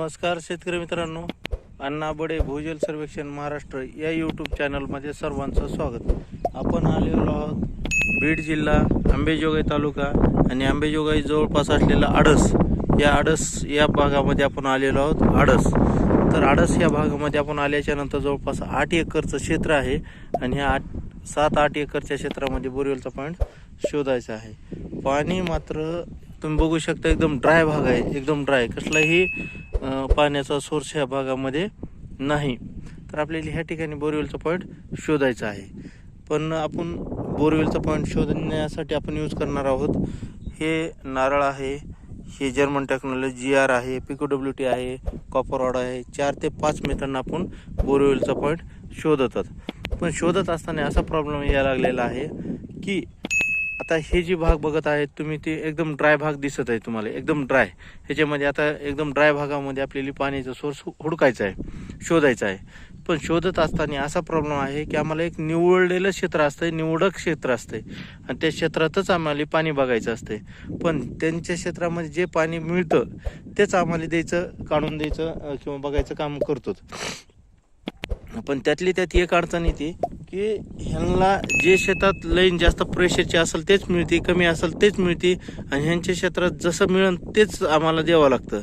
नमस्कार शेतकरी मित्रांनो अण्णा बडे भूजल सर्वेक्षण महाराष्ट्र या यूट्यूब चॅनलमध्ये सर्वांचं स्वागत. आपण आलेलो आहोत बीड जिल्हा आंबेजोगाई तालुका आणि आंबेजोगाई जवळपास असलेला आडस. या आडस या भागामध्ये आपण आलेलो आहोत आडस. तर आडस या भागामध्ये आपण आल्याच्यानंतर जवळपास आठ एकरचं क्षेत्र आहे आणि ह्या आठ सात आठ एकरच्या क्षेत्रामध्ये बोरवेलचा पॉईंट शोधायचा आहे. पाणी मात्र तुम्ही बघू शकता एकदम ड्राय भाग आहे एकदम ड्राय कसलाही पाण्याचा सोर्स ह्या भागामध्ये नाही. तर आपल्याला ह्या ठिकाणी बोरवेलचा पॉईंट शोधायचा आहे. पण आपण बोरवेलचा पॉईंट शोधण्यासाठी आपण यूज करणार आहोत. हे नारळ आहे हे जर्मन टेक्नॉलॉजी जी आर आहे पिको डब्ल्यू टी आहे कॉपर रॉड आहे. चार ते पाच मीटरनं आपण बोरवेलचा पॉईंट शोधतात. पण शोधत असताना असा प्रॉब्लेम यायला लागलेला आहे की आता हे जी भाग बघत आहेत तुम्ही ते एकदम ड्राय भाग दिसत आहे तुम्हाला एकदम ड्राय ह्याच्यामध्ये आता एकदम ड्राय भागामध्ये आपल्याला पाण्याचा सोर्स हुडकायचा आहे शोधायचा आहे. पण शोधत असताना असा प्रॉब्लेम आहे की आम्हाला एक निवडलेलं क्षेत्र असतं निवडक क्षेत्र असते आणि त्या क्षेत्रातच आम्हाला पाणी बघायचं असते पण त्यांच्या क्षेत्रामध्ये जे पाणी मिळतं तेच आम्हाला द्यायचं काढून द्यायचं किंवा बघायचं काम करतो पण त्यातली त्यात एक अडचण येते की ह्यांना जे शेतात लाईन जास्त प्रेशरची असेल तेच मिळते कमी असेल तेच मिळते आणि ह्यांच्या क्षेत्रात जसं मिळेल तेच आम्हाला द्यावं लागतं.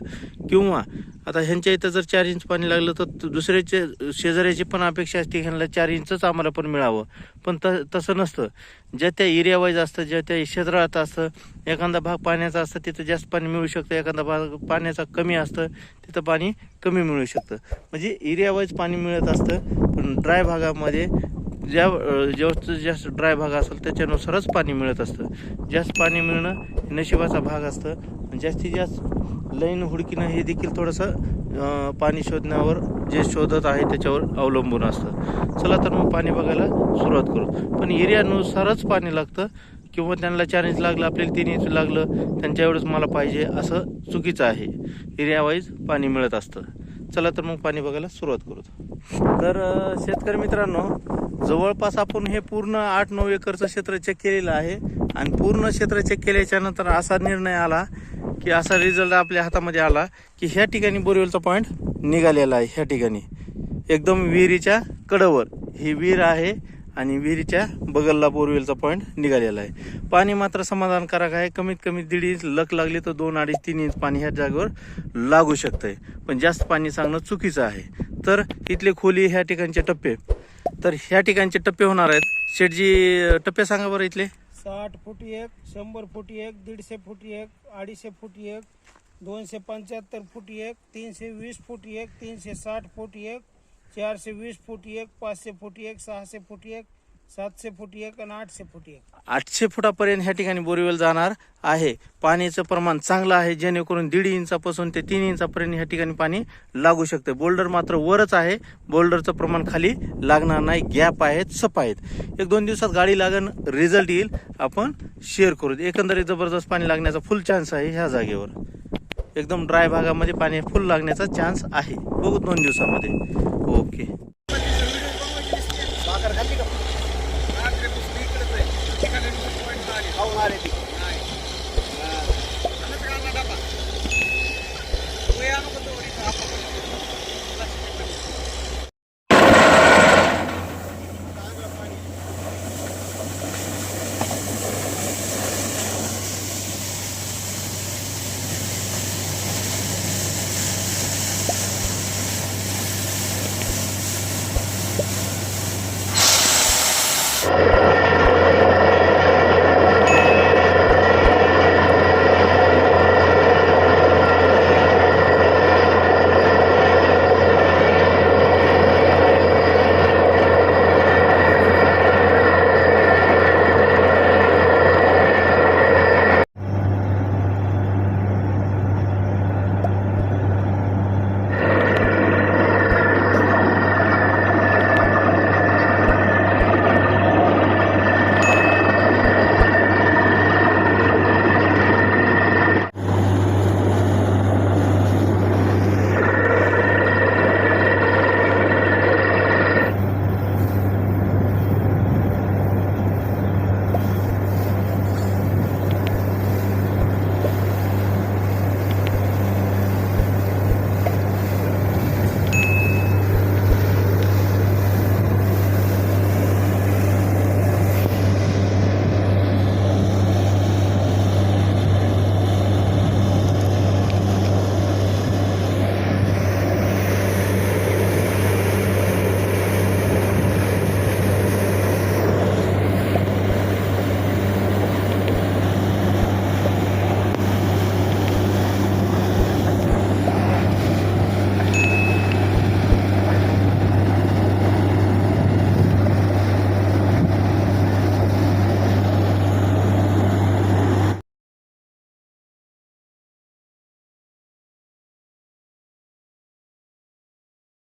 किंवा आता ह्यांच्या इथं जर चार इंच पाणी लागलं तर दुसऱ्याचे शेजाऱ्याची पण अपेक्षा असते ह्यांना चार इंचच आम्हाला पण मिळावं. पण त तसं नसतं. ज्या त्या एरिया वाईज असतं ज्या त्या क्षेत्रात असतं एखादा भाग पाण्याचा असतं तिथं जास्त पाणी मिळू शकतं. एखादा भाग पाण्याचा कमी असतं तिथं पाणी कमी मिळू शकतं. म्हणजे एरिया वाईज पाणी मिळत असतं पण ड्राय भागामध्ये ज्या जेव्हा जास्त ड्राय भाग असेल त्याच्यानुसारच पाणी मिळत असतं. जास्त पाणी मिळणं हे नशिबाचा भाग असतं. जास्तीत जास्त लाईन हुडकीनं हे देखील थोडंसं पाणी शोधण्यावर जे शोधत आहे त्याच्यावर अवलंबून असतं. चला तर मग पाणी बघायला सुरुवात करू. पण एरियानुसारच पाणी लागतं किंवा त्यांना चार लागलं आपल्याला तीन इंच लागलं त्यांच्या एवढंच मला पाहिजे असं चुकीचं आहे. एरियावाईज पाणी मिळत असतं. चला तर मग पाणी बघायला सुरुवात करू. तर शेतकरी मित्रांनो जवळपास आपण हे पूर्ण आठ नऊ एकरचं क्षेत्र चेक केलेलं आहे. आणि पूर्ण क्षेत्र चेक केल्याच्यानंतर असा निर्णय आला की असा रिझल्ट आपल्या हातामध्ये आला की ह्या ठिकाणी बोरवेलचा पॉईंट निघालेला आहे. ह्या ठिकाणी. एकदम विहिरीच्या कडेवर. ही विहीर आहे. आणि विहिरीच्या बगलला बोरवेलचा पॉईंट निघालेला आहे. पाणी मात्र समाधानकारक आहे. कमीत कमी दीड इंच लक लागली तर दोन अडीच तीन इंच पाणी ह्या जागेवर लागू शकतंय. पण जास्त पाणी सांगणं चुकीचं आहे. तर इथले खोली ह्या ठिकाणचे टप्पे. तर ह्या ठिकाणचे टप्पे होणार आहेत. शेटजी टप्पे सांगा बरं इथले. साठ फुटी एक शंभर फुटी एक दीडशे फुटी एक अडीचशे फुटी एक दोनशे पंच्याहत्तर फुटी एक तीनशे वीस फूट एक तीनशे साठ फूट एक चारशे वीस फुटी एक पाचशे फुटी एक सहाशे फुटी एक सातशे फुटी एक आणि आठशे फुटी एक. आठशे फुटापर्यंत ह्या ठिकाणी बोरवेल जाणार आहे. पाण्याचं प्रमाण चांगलं आहे जेणेकरून दीड इंचापासून ते तीन इंचापर्यंत ह्या ठिकाणी पाणी लागू शकते. बोल्डर मात्र वरच आहे. बोल्डरचं प्रमाण खाली लागणार नाही. गॅप आहेत सप आहेत. एक दोन दिवसात गाडी लागण रिझल्ट येईल. आपण शेअर करू. एकंदरीत जबरदस्त पाणी लागण्याचा फुल चान्स आहे ह्या जागेवर. एकदम ड्राय भागामध्ये पाणी फुल लागण्याचा चान्स आहे. बघू दोन दिवसामध्ये. ओके.